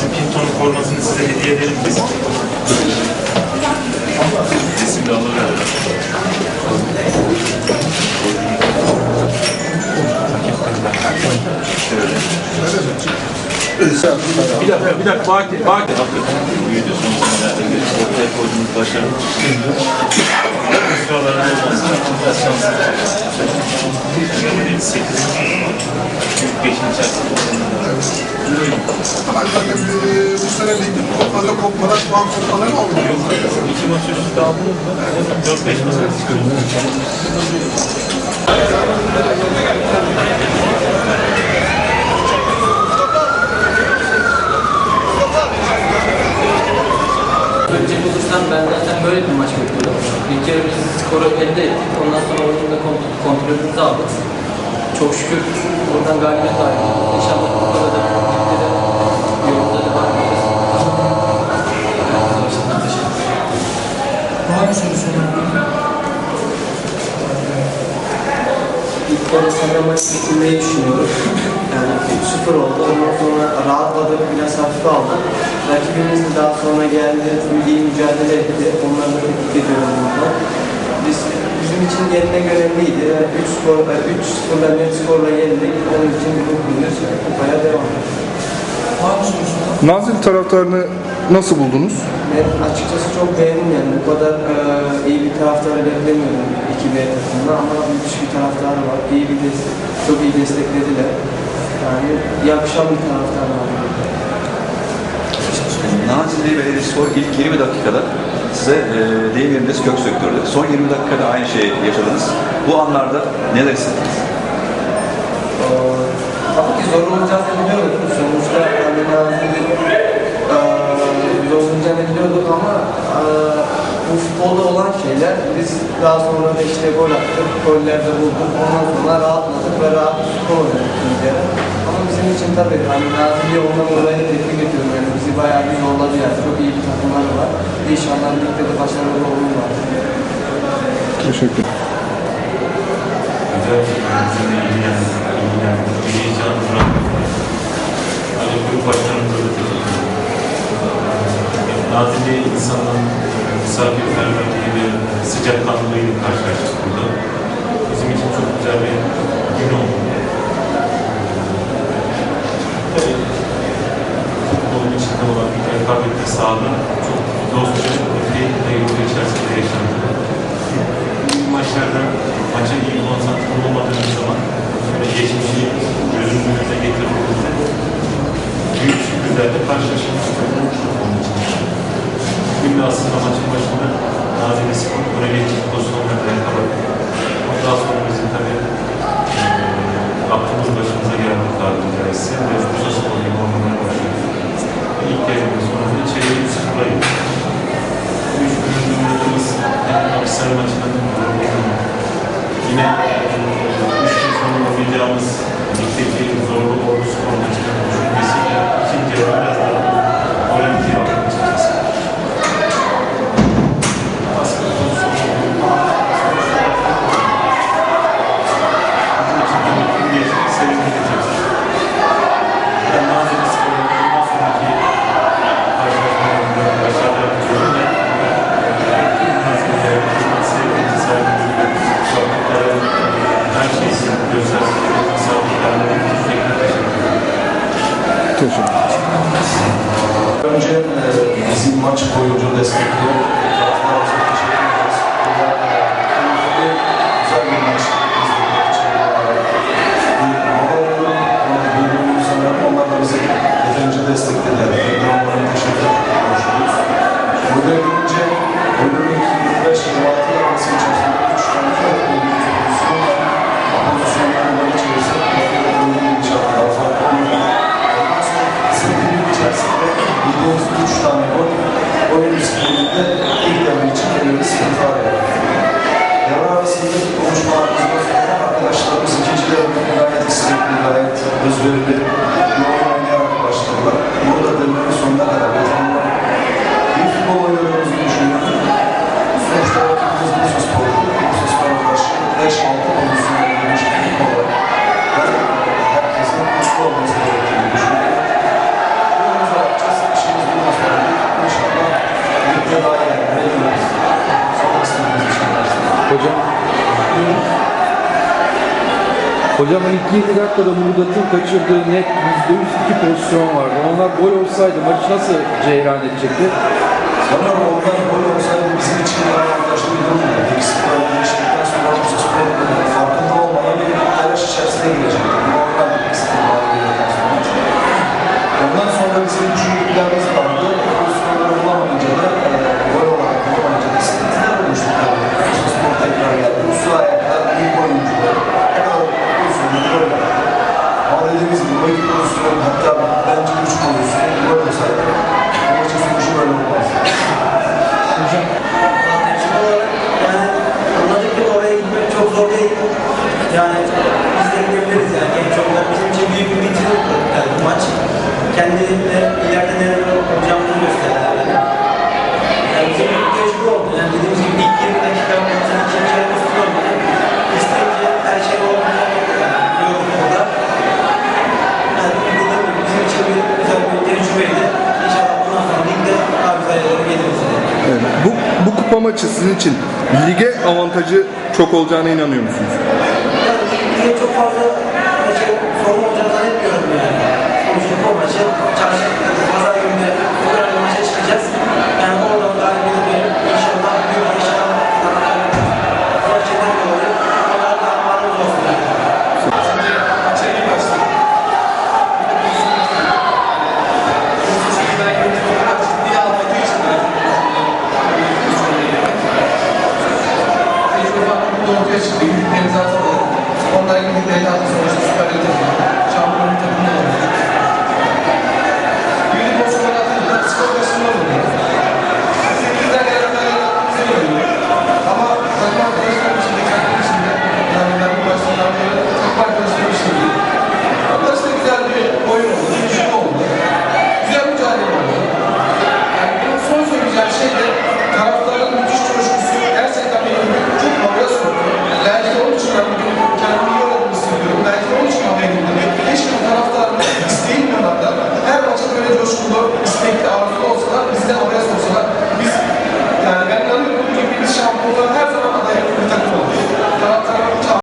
Sizin Pinton formasını size hediye edelim biz. Resim de alıverelim. Şöyle. Bir dakika, bir dakika. Bak, bak. Büyüdü son senelerde görüyoruz. Ortaya koyduğumuz başarı. Sıraların olması biraz şanslı. 8. 5. sene ligde. İki maç üst üste aldınız mı? 4-5 maç Önce bulursam ben zaten böyle bir maç bekliyordum. İlk yarı biz skoru elde ettik. Ondan sonra oyunda kont- kontrolümüzü aldık. Çok şükür buradan galibiyet aldık. İnşallah bu kadar da ligde de yolunda devam ederiz. Teşekkür ederim. Var mı soru sormak? İlk yarı sonra maç bitirmeyi düşünüyoruz. Yani 3-0 oldu. Ondan sonra rahatladık, biraz hafif aldık. Rakibimiz de daha sonra geldi, iyi mücadele etti. Onları da tebrik ediyorum burada. Biz, bizim için yenilmek önemliydi. Yani 3 skor, 3-0'dan net skorla yenildik. Onun için mutluyuz. Kupaya devam. Sormak? Nazilli taraftarını nasıl buldunuz? Ben açıkçası çok beğendim yani. Bu kadar e, iyi bir taraftarı beklemiyordum 2B takımda ama müthiş bir taraftarı var. İyi bir destek, çok iyi desteklediler. Yani yakışan bir taraftar var. Nazilli Belediyespor ilk 20 dakikada size e, deyim yerinde kök söktürdü. Son 20 dakikada aynı şeyi yaşadınız. Bu anlarda neler hissettiniz? Ee, tabii ki zor olacağını biliyorduk. Sonuçta biliyorduk ama e, bu futbolda olan şeyler biz daha sonra da işte gol attık, gollerde bulduk. Ondan sonra rahatladık ve rahat skor oynadık. Ama bizim için tabii hani Nazilli'ye ondan dolayı tepki getiriyorum. Yani bizi bayağı bir zorladı yani. Çok iyi bir takımları var. İnşallah ligde de başarılı olurlar. Teşekkür Güzel bir bizimle ilgilendik. ilgilendik. Bir heyecan bıraktık. Ali Kulüp Başkanımıza da teşekkür ederim. Nazilli insanın misafirperverliği ve sıcakkanlılığıyla karşılaştık burada. Bizim için çok güzel bir gün oldu. Tabii futbolun içinde olan bir rekabetli sahada çok dostça de aslında maçın başında Nazilli Spor öne geçecek pozisyonlarda yakaladı. Ama daha sonra bizim tabii eee, aklımız başımıza geldi tabiri caizse. Biraz Bursa Spor gibi oynamaya başladık. İlk yarının sonunda içeriye 3-0'a bizim maç boyunca destekleyen Hocam hani ilk 20 dakikada Murdat'ın kaçırdığı net %102 pozisyon vardı. Onlar gol olsaydı maç nasıl ceyran edecekti? Sanırım onlar gol olsaydı bizim için bir avantajlı bir durum oldu. İkisi de sonra bu spor farkında olmadan bir telaş içerisine girecekti. Ondan sonra bizim düşündüklerimiz maçı sizin için lige avantajı çok olacağına inanıyor musunuz?